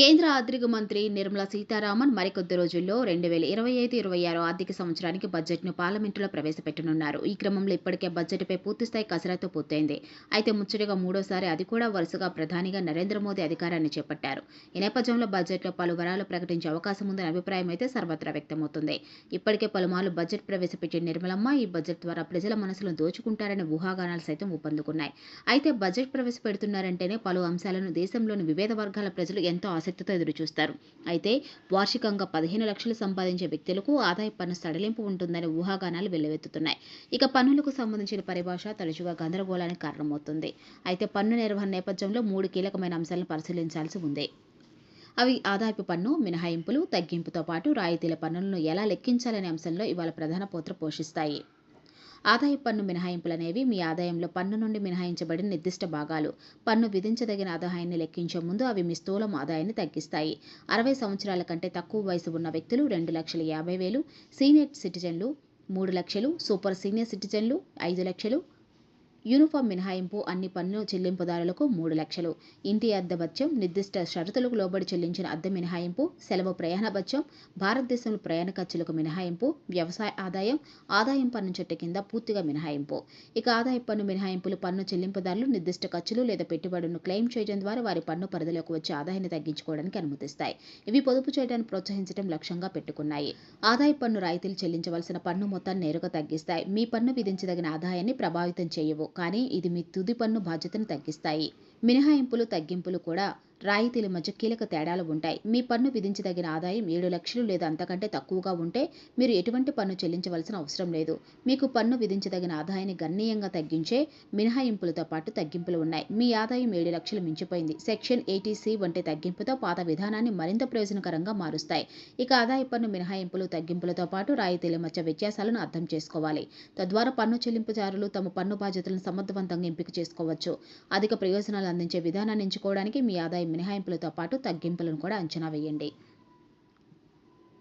కేంద్ర ఆర్థిక మంత్రి నిర్మలా సీతారామన్ మరికొద్ది రోజుల్లో రెండు వేల ఇరవై ఐదు ఇరవై ఆరు ఆర్థిక సంవత్సరానికి బడ్జెట్ను పార్లమెంటులో ప్రవేశపెట్టనున్నారు. ఈ క్రమంలో ఇప్పటికే బడ్జెట్పై పూర్తిస్థాయి కసరత్తు పూర్తయింది. అయితే ముచ్చటగా మూడోసారి అది కూడా వరుసగా ప్రధానిగా నరేంద్ర మోదీ అధికారాన్ని చేపట్టారు. ఈ నేపథ్యంలో బడ్జెట్లో పలు వరాలు ప్రకటించే అవకాశం ఉందనే అభిప్రాయం అయితే సర్వత్రా వ్యక్తమవుతుంది. ఇప్పటికే పలుమార్లు బడ్జెట్ ప్రవేశపెట్టిన నిర్మలమ్మ ఈ బడ్జెట్ ద్వారా ప్రజల మనసులను దోచుకుంటారనే ఊహాగానాలు సైతం ఊపందుకున్నాయి. అయితే బడ్జెట్ ప్రవేశపెడుతున్నారంటేనే పలు అంశాలను దేశంలోని వివిధ వర్గాల ప్రజలు ఎంతో ఆశ ఆసక్తితో ఎదురుచూస్తారు. అయితే వార్షికంగా పదిహేను లక్షలు సంపాదించే వ్యక్తులకు ఆదాయ పన్ను సడలింపు ఉంటుందనే ఊహాగానాలు వెల్లువెత్తుతున్నాయి. ఇక పన్నులకు సంబంధించిన పరిభాష తరచుగా గందరగోళానికి కారణమవుతుంది. అయితే పన్ను నిర్వహణ నేపథ్యంలో మూడు కీలకమైన అంశాలను పరిశీలించాల్సి ఉంది. అవి ఆదాయపు పన్ను మినహాయింపులు తగ్గింపుతో పాటు రాయితీల పన్నులను ఎలా లెక్కించాలనే అంశంలో ఇవాళ ప్రధాన పాత్ర పోషిస్తాయి. ఆదాయ పన్ను మినహాయింపులనేవి మీ ఆదాయంలో పన్ను నుండి మినహాయించబడిన నిర్దిష్ట భాగాలు. పన్ను విధించదగిన ఆదాయాన్ని లెక్కించే ముందు అవి మీ స్థూలం ఆదాయాన్ని తగ్గిస్తాయి. అరవై సంవత్సరాల కంటే తక్కువ వయసు ఉన్న వ్యక్తులు రెండు లక్షల యాభై వేలు సీనియర్ సిటిజన్లు మూడు లక్షలు సూపర్ సీనియర్ సిటిజన్లు ఐదు లక్షలు యూనిఫామ్ మినహాయింపు అన్ని పన్ను చెల్లింపుదారులకు మూడు లక్షలు. ఇంటి అద్దె భత్యం నిర్దిష్ట షరతులకు లోబడి చెల్లించిన అద్దె మినహాయింపు సెలవు ప్రయాణ భత్యం భారతదేశంలో ప్రయాణ ఖర్చులకు మినహాయింపు వ్యవసాయ ఆదాయం ఆదాయం పన్ను చట్ట కింద పూర్తిగా మినహాయింపు. ఇక ఆదాయ పన్ను మినహాయింపులు పన్ను చెల్లింపుదారులు నిర్దిష్ట ఖర్చులు లేదా పెట్టుబడులను క్లెయిమ్ చేయడం ద్వారా వారి పన్ను పరిధిలోకి వచ్చే ఆదాయాన్ని తగ్గించుకోవడానికి అనుమతిస్తాయి. ఇవి పొదుపు చేయడానికి ప్రోత్సహించడం లక్ష్యంగా పెట్టుకున్నాయి. ఆదాయ పన్ను రాయితీలు చెల్లించవలసిన పన్ను మొత్తాన్ని నేరుగా తగ్గిస్తాయి. మీ పన్ను విధించదగిన ఆదాయాన్ని ప్రభావితం చేయవు. కానీ ఇది మీ తుది పన్ను బాధ్యతను తగ్గిస్తాయి. మినహాయింపులు తగ్గింపులు కూడా రాయితీల మధ్య కీలక తేడాలు ఉంటాయి. మీ పన్ను విధించదగిన ఆదాయం ఏడు లక్షలు లేదా అంతకంటే తక్కువగా ఉంటే మీరు ఎటువంటి పన్ను చెల్లించవలసిన అవసరం లేదు. మీకు పన్ను విధించదగిన ఆదాయాన్ని గణనీయంగా తగ్గించే మినహాయింపులతో పాటు తగ్గింపులు ఉన్నాయి. మీ ఆదాయం ఏడు లక్షలు మించిపోయింది. సెక్షన్ ఎయిటీసీ వంటి తగ్గింపుతో పాత విధానాన్ని మరింత ప్రయోజనకరంగా మారుస్తాయి. ఇక ఆదాయ పన్ను మినహాయింపులు తగ్గింపులతో పాటు రాయితీల మధ్య వ్యత్యాసాలను అర్థం చేసుకోవాలి. తద్వారా పన్ను చెల్లింపుదారులు తమ పన్ను బాధ్యతలను సమర్థవంతంగా ఎంపిక చేసుకోవచ్చు. అధిక ప్రయోజనాలు అందించే విధానాన్ని ఎంచుకోవడానికి మీ ఆదాయం మినహాయింపులతో పాటు తగ్గింపులను కూడా అంచనా వేయండి.